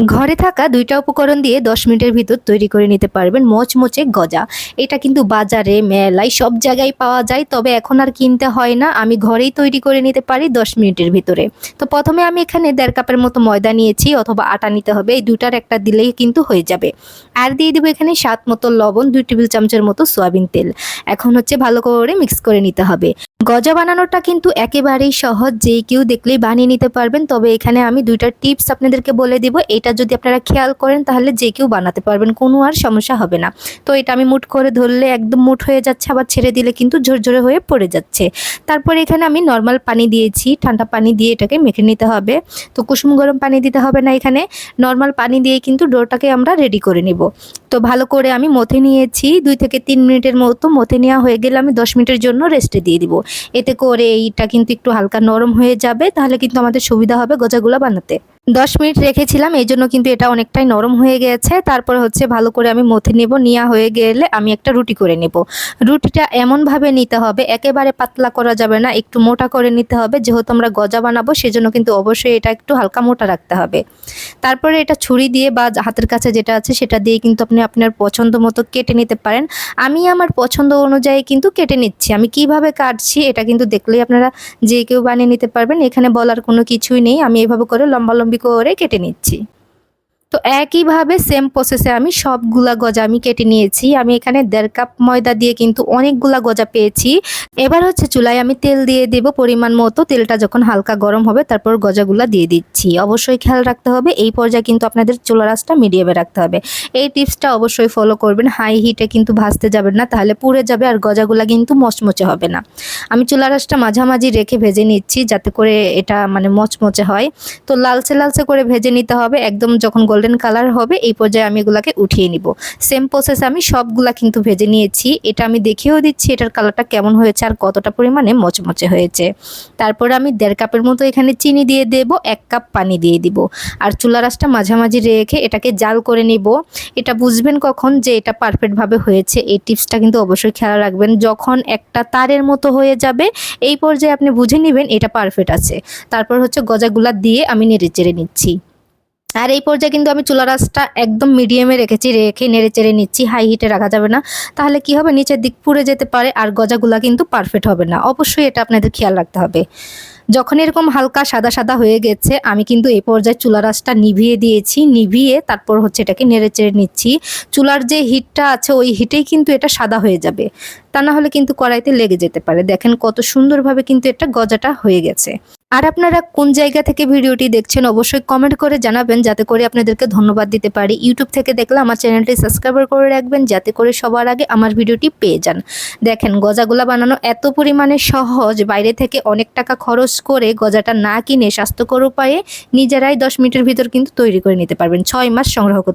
ঘরে থাকা দুইটা উপকরণ দিয়ে দশ মিনিটের ভিতর তৈরি করে নিতে পারবেন মচমচে গজা। এটা কিন্তু বাজারে, মেলায় সব জায়গায় পাওয়া যায়, তবে এখন আর কিনতে হয় না। আমি ঘরেই তৈরি করে নিতে পারি দশ মিনিটের ভিতরে। তো প্রথমে আমি এখানে দেড় কাপের মতো ময়দা নিয়েছি, অথবা আটা নিতে হবে, এই দুটার একটা দিলেই কিন্তু হয়ে যাবে। আর দিয়ে দিব এখানে স্বাদ মতো লবণ, দুই টেবিল চামচের মতো সয়াবিন তেল। এখন হচ্ছে ভালো করে মিক্স করে নিতে হবে। গজা বানানোটা কিন্তু একেবারেই সহজ, যে কেউ দেখলেই বানিয়ে নিতে পারবেন। তবে এখানে আমি দুইটা টিপস আপনাদেরকে বলে দিব। এটা যদি আপনারা খেয়াল করেন, তাহলে যে কেউ বানাতে পারবেন, কোনো আর সমস্যা হবে না। তো এটা আমি মুঠ করে ধরলে একদম মুঠ হয়ে যাচ্ছে, আবার ছেড়ে দিলে কিন্তু ঝরঝরে হয়ে পড়ে যাচ্ছে। তারপরে এখানে আমি নর্মাল পানি দিয়েছি। ঠান্ডা পানি দিয়ে এটাকে মেখে নিতে হবে। তো কুসুম গরম পানি দিতে হবে না এখানে। নর্মাল পানি দিয়ে কিন্তু ডোটাকে আমরা রেডি করে নিব। তো ভালো করে আমি মথে নিয়েছি। দুই থেকে তিন মিনিটের মতো মথে নেওয়া হয়ে গেলে আমি দশ মিনিটের জন্য রেস্টে দিয়ে দিব। এতে করে এইটা কিন্তু একটু হালকা নরম হয়ে যাবে, তাহলে কিন্তু আমাদের সুবিধা হবে গজাগুলো বানাতে। দশ মিনিট রেখেছিলাম, এই জন্য কিন্তু এটা অনেকটাই নরম হয়ে গেছে। তারপর হচ্ছে ভালো করে আমি মথে নেব। নেওয়া হয়ে গেলে আমি একটা রুটি করে নেব। রুটিটা এমনভাবে নিতে হবে, একেবারে পাতলা করা যাবে না, একটু মোটা করে নিতে হবে। যেহেতু আমরা গজা বানাবো, সেজন্য কিন্তু অবশ্যই এটা একটু হালকা মোটা রাখতে হবে। তারপরে এটা ছুরি দিয়ে বা হাতের কাছে যেটা আছে, সেটা দিয়ে কিন্তু আপনি আপনার পছন্দ মতো কেটে নিতে পারেন। আমি আমার পছন্দ অনুযায়ী কিন্তু কেটে নিচ্ছি। আমি কীভাবে কাটছি, এটা কিন্তু দেখলেই আপনারা যে কেউ বানিয়ে নিতে পারবেন। এখানে বলার কোনো কিছুই নেই। আমি এইভাবে করে লম্বা লম্বি করে কেটে নিচ্ছি। তো একইভাবে সেম প্রসেসে আমি সবগুলা গজা আমি কেটে নিয়েছি। আমি এখানে দেড় কাপ ময়দা দিয়ে কিন্তু অনেকগুলা গজা পেয়েছি। এবার হচ্ছে চুলায় আমি তেল দিয়ে দেব পরিমাণ মতো। তেলটা যখন হালকা গরম হবে তারপর গজাগুলা দিয়ে দিচ্ছি। অবশ্যই খেয়াল রাখতে হবে। এই পর্যায়ে কিন্তু আপনাদের চুলা রাসটা মিডিয়ামে রাখতে হবে। এই টিপসটা অবশ্যই ফলো করবেন। হাই হিটে কিন্তু ভাজতে যাবেন না, তাহলে পুড়ে যাবে আর গজাগুলা কিন্তু মচমচে হবে না। আমি চুলা রাসটা মাঝামাঝি রেখে ভেজে নিচ্ছি যাতে করে এটা মানে মচমচে হয়। তো লালচে লালচে করে ভেজে নিতে হবে। একদম যখন গোল্ডেন কালার হবে, এই পর্যায়ে আমি এগুলাকে উঠিয়ে নিব। সেম প্রসেস আমি সবগুলা কিন্তু ভেজে নিয়েছি, এটা আমি দেখিয়েও দিচ্ছি এটার কালারটা কেমন হয়েছে আর কতটা পরিমাণে মচমচে হয়েছে। তারপর আমি দেড় কাপের মতো এখানে চিনি দিয়ে দেব, এক কাপ পানি দিয়ে দিব। আর চুলা রাসটা মাঝামাঝি রেখে এটাকে জাল করে নিব। এটা বুঝবেন কখন যে এটা পারফেক্টভাবে হয়েছে, এই টিপসটা কিন্তু অবশ্যই খেয়াল রাখবেন। যখন একটা তারের মতো হয়ে যাবে, এই পর্যায়ে আপনি বুঝে নেবেন এটা পারফেক্ট আছে। তারপর হচ্ছে গজাগুলা দিয়ে আমি নেড়ে চেড়ে নিচ্ছি। আর এই পর্যায়ে কিন্তু আমি চুলা রাসটা একদম মিডিয়ামে রেখেছি, রেখে নেড়ে চেড়ে নিচ্ছি হাই হিটে রাখা যাবে না। তাহলে কি হবে? নিচের দিক পুড়ে যেতে পারে আর গজাগুলা কিন্তু পারফেক্ট হবে না। অবশ্যই এটা আপনাদের খেয়াল রাখতে হবে। যখন এরকম হালকা সাদা সাদা হয়ে গেছে, আমি কিন্তু এই পর্যায়ে চুলা রাসটা নিভিয়ে দিয়েছি। নিভিয়ে তারপর হচ্ছে এটাকে নেড়ে চেড়ে নিচ্ছি। চুলার যে হিটটা আছে, ওই হিটেই কিন্তু এটা সাদা হয়ে যাবে। তা না হলে কিন্তু কড়াইতে লেগে যেতে পারে। দেখেন কত সুন্দরভাবে কিন্তু এটা গজাটা হয়ে গেছে। আর আপনারা কোন জায়গা থেকে ভিডিওটি দেখছেন, অবশ্যই কমেন্ট করে জানাবেন, যাতে করে আপনাদেরকে ধন্যবাদ দিতে পারি। ইউটিউব থেকে দেখলে আমার চ্যানেলটি সাবস্ক্রাইবার করে রাখবেন, যাতে করে সবার আগে আমার ভিডিওটি পেয়ে যান। দেখেন গজাগুলা বানানো এত পরিমাণে সহজ, বাইরে থেকে অনেক টাকা খরচ করে গজাটা না কিনে স্বাস্থ্যকর উপায়ে নিজেরাই দশ মিনিটের ভিতর কিন্তু তৈরি করে নিতে পারবেন। ছয় মাস সংগ্রহ করতে